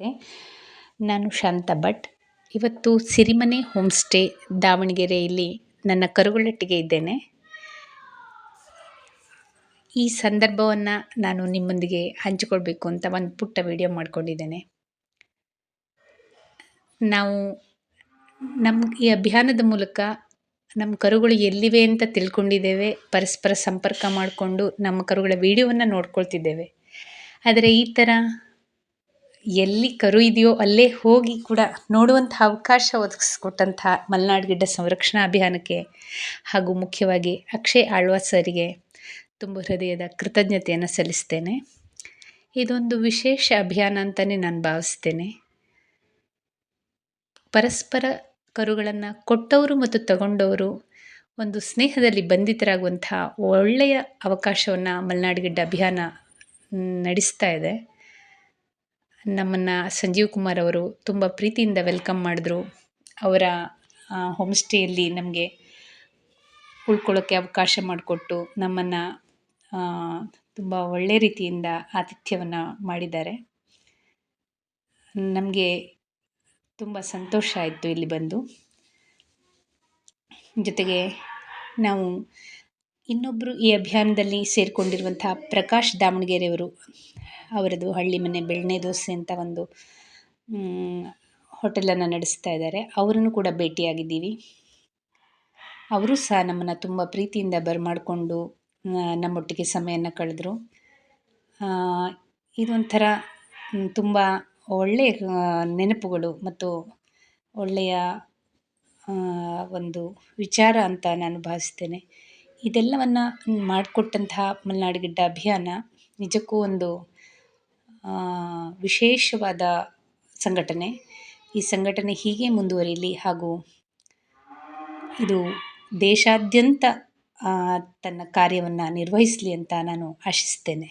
ನಮಸ್ತೆ ನಾನು ಶಾಂತ ಭಟ್. ಇವತ್ತು ಸಿರಿಮನೆ ಹೋಮ್ ಸ್ಟೇ ದಾವಣಗೆರೆಯಲ್ಲಿ ನನ್ನ ಕರುಗಳೊಟ್ಟಿಗೆ ಇದ್ದೇನೆ. ಈ ಸಂದರ್ಭವನ್ನು ನಾನು ನಿಮ್ಮೊಂದಿಗೆ ಹಂಚಿಕೊಳ್ಬೇಕು ಅಂತ ಒಂದು ಪುಟ್ಟ ವಿಡಿಯೋ ಮಾಡ್ಕೊಂಡಿದ್ದೇನೆ. ನಾವು ನಮ್ಮ ಈ ಅಭಿಯಾನದ ಮೂಲಕ ನಮ್ಮ ಕರುಗಳು ಎಲ್ಲಿವೆ ಅಂತ ತಿಳ್ಕೊಂಡಿದ್ದೇವೆ. ಪರಸ್ಪರ ಸಂಪರ್ಕ ಮಾಡಿಕೊಂಡು ನಮ್ಮ ಕರುಗಳ ವಿಡಿಯೋವನ್ನು ನೋಡ್ಕೊಳ್ತಿದ್ದೇವೆ. ಆದರೆ ಈ ಥರ ಎಲ್ಲಿ ಕರು ಇದೆಯೋ ಅಲ್ಲೇ ಹೋಗಿ ಕೂಡ ನೋಡುವಂಥ ಅವಕಾಶ ಒದಗಿಸ್ಕೊಟ್ಟಂಥ ಮಲೆನಾಡು ಗಿಡ್ಡ ಸಂರಕ್ಷಣಾ ಅಭಿಯಾನಕ್ಕೆ ಹಾಗೂ ಮುಖ್ಯವಾಗಿ ಅಕ್ಷಯ್ ಆಳ್ವಾ ಸರಿಗೆ ತುಂಬ ಹೃದಯದ ಕೃತಜ್ಞತೆಯನ್ನು ಸಲ್ಲಿಸ್ತೇನೆ. ಇದೊಂದು ವಿಶೇಷ ಅಭಿಯಾನ ಅಂತಲೇ ನಾನು ಭಾವಿಸ್ತೇನೆ. ಪರಸ್ಪರ ಕರುಗಳನ್ನು ಕೊಟ್ಟವರು ಮತ್ತು ತಗೊಂಡವರು ಒಂದು ಸ್ನೇಹದಲ್ಲಿ ಬಂಧಿತರಾಗುವಂಥ ಒಳ್ಳೆಯ ಅವಕಾಶವನ್ನು ಮಲೆನಾಡು ಗಿಡ್ಡ ಅಭಿಯಾನ ನಡೆಸ್ತಾ ಇದೆ. ನಮ್ಮನ್ನು ಸಂಜೀವ್ ಕುಮಾರ್ ಅವರು ತುಂಬ ಪ್ರೀತಿಯಿಂದ ವೆಲ್ಕಮ್ ಮಾಡಿದ್ರು. ಅವರ ಹೋಮ್ ಸ್ಟೇಯಲ್ಲಿ ನಮಗೆ ಉಳ್ಕೊಳ್ಳೋಕ್ಕೆ ಅವಕಾಶ ಮಾಡಿಕೊಟ್ಟು ನಮ್ಮನ್ನು ತುಂಬ ಒಳ್ಳೆ ರೀತಿಯಿಂದ ಆತಿಥ್ಯವನ್ನು ಮಾಡಿದ್ದಾರೆ. ನಮಗೆ ತುಂಬ ಸಂತೋಷ ಆಯಿತು ಇಲ್ಲಿ ಬಂದು. ಜೊತೆಗೆ ನಾವು ಇನ್ನೊಬ್ಬರು ಈ ಅಭಿಯಾನದಲ್ಲಿ ಸೇರಿಕೊಂಡಿರುವಂಥ ಪ್ರಕಾಶ್ ದಾವಣಗೆರೆಯವರು ಅವರದು ಹಳ್ಳಿ ಮನೆ ಬೆಣ್ಣೆ ದೋಸೆ ಅಂತ ಒಂದು ಹೋಟೆಲನ್ನು ನಡೆಸ್ತಾ ಇದ್ದಾರೆ. ಅವರನ್ನು ಕೂಡ ಭೇಟಿಯಾಗಿದ್ದೀವಿ. ಅವರು ಸಹ ನಮ್ಮನ್ನು ತುಂಬ ಪ್ರೀತಿಯಿಂದ ಬರಮಾಡಿಕೊಂಡು ನಮ್ಮೊಟ್ಟಿಗೆ ಸಮಯನ ಕಳೆದರು. ಇದೊಂಥರ ತುಂಬ ಒಳ್ಳೆಯ ನೆನಪುಗಳು ಮತ್ತು ಒಳ್ಳೆಯ ಒಂದು ವಿಚಾರ ಅಂತ ನಾನು ಭಾವಿಸ್ತೇನೆ. ಇದೆಲ್ಲವನ್ನು ಮಾಡಿಕೊಟ್ಟಂತಹ ಮಲೆನಾಡು ಗಿಡ್ಡ ಅಭಿಯಾನ ನಿಜಕ್ಕೂ ಒಂದು ವಿಶೇಷವಾದ ಸಂಘಟನೆ. ಈ ಸಂಘಟನೆ ಹೀಗೆ ಮುಂದುವರಿಯಲಿ ಹಾಗೂ ಇದು ದೇಶಾದ್ಯಂತ ತನ್ನ ಕಾರ್ಯವನ್ನು ನಿರ್ವಹಿಸಲಿ ಅಂತ ನಾನು ಆಶಿಸ್ತೇನೆ.